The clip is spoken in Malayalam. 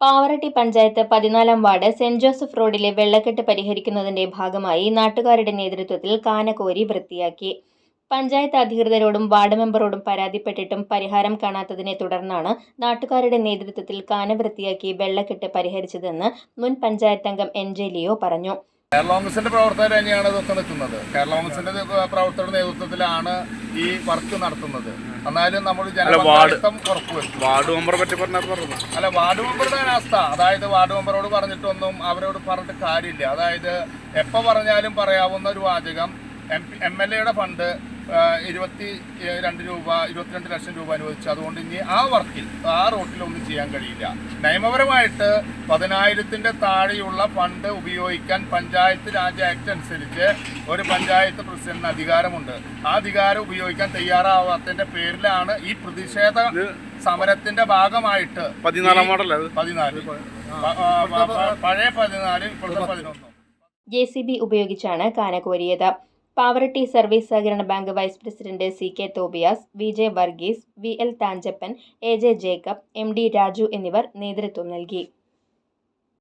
പാവറട്ടി പഞ്ചായത്ത് പതിനാലാം വാർഡ് സെന്റ് ജോസഫ് റോഡിലെ വെള്ളക്കെട്ട് പരിഹരിക്കുന്നതിന്റെ ഭാഗമായി നാട്ടുകാരുടെ നേതൃത്വത്തിൽ കാനകോരി വൃത്തിയാക്കി. പഞ്ചായത്ത് അധികൃതരോടും വാർഡ് മെമ്പറോടും പരാതിപ്പെട്ടിട്ടും പരിഹാരം കാണാത്തതിനെ തുടർന്നാണ് നാട്ടുകാരുടെ നേതൃത്വത്തിൽ കാന വൃത്തിയാക്കി വെള്ളക്കെട്ട് പരിഹരിച്ചതെന്ന് മുൻ പഞ്ചായത്തംഗം എൻ ജെ ലിയോ പറഞ്ഞു. കേരള കോൺഗ്രസിന്റെ പ്രവർത്തകർ തന്നെയാണ് ഇതൊക്കെ നിൽക്കുന്നത്. കേരള കോൺഗ്രസിന്റെ പ്രവർത്തകരുടെ നേതൃത്വത്തിലാണ് ഈ വർക്ക് നടത്തുന്നത്. എന്നാലും നമ്മൾ ജനപങ്കാളിത്തം ഉറപ്പുവരുത്തും. വാർഡ് മെമ്പറെ പറ്റി പറഞ്ഞത് പറഞ്ഞു? അല്ല വാർഡ് മെമ്പറുടെ അവസ്ഥ. അതായത് വാർഡ് മെമ്പറോട് പറഞ്ഞിട്ടൊന്നും അവരോട് പറഞ്ഞിട്ട് കാര്യമില്ല. അതായത് എപ്പോൾ പറഞ്ഞാലും പറയാവുന്ന ഒരു വാചകം. എം എം എൽ എയുടെ ഫണ്ട് ഇരുപത്തി രണ്ട് രൂപ ഇരുപത്തിരണ്ട് ലക്ഷം രൂപ അനുവദിച്ചു. അതുകൊണ്ട് ഇനി ആ വർക്കിൽ ആ റോട്ടിൽ ഒന്നും ചെയ്യാൻ കഴിയില്ല. നിയമപരമായിട്ട് പതിനായിരത്തിന്റെ താഴെയുള്ള ഫണ്ട് ഉപയോഗിക്കാൻ പഞ്ചായത്ത് രാജ് ആക്ട് അനുസരിച്ച് ഒരു പഞ്ചായത്ത് പ്രസിഡന്റിന് അധികാരമുണ്ട്. ആ അധികാരം ഉപയോഗിക്കാൻ തയ്യാറാവാത്തതിന്റെ പേരിലാണ് ഈ പ്രതിഷേധ സമരത്തിന്റെ ഭാഗമായിട്ട് പതിനാലാം മോഡൽ പതിനാല്. പഴയ പതിനാല് ഇപ്പോഴത്തെ പതിനൊന്ന്. ജെ സി ബി ഉപയോഗിച്ചാണ് കാന കോരിയത് പാവറട്ടി സർവീസ് സഹകരണ bank vice president C K Tobias V J Varghese V L Thanjappan A J Jacob M D Raju എന്നിവർ നേതൃത്വം നൽകി.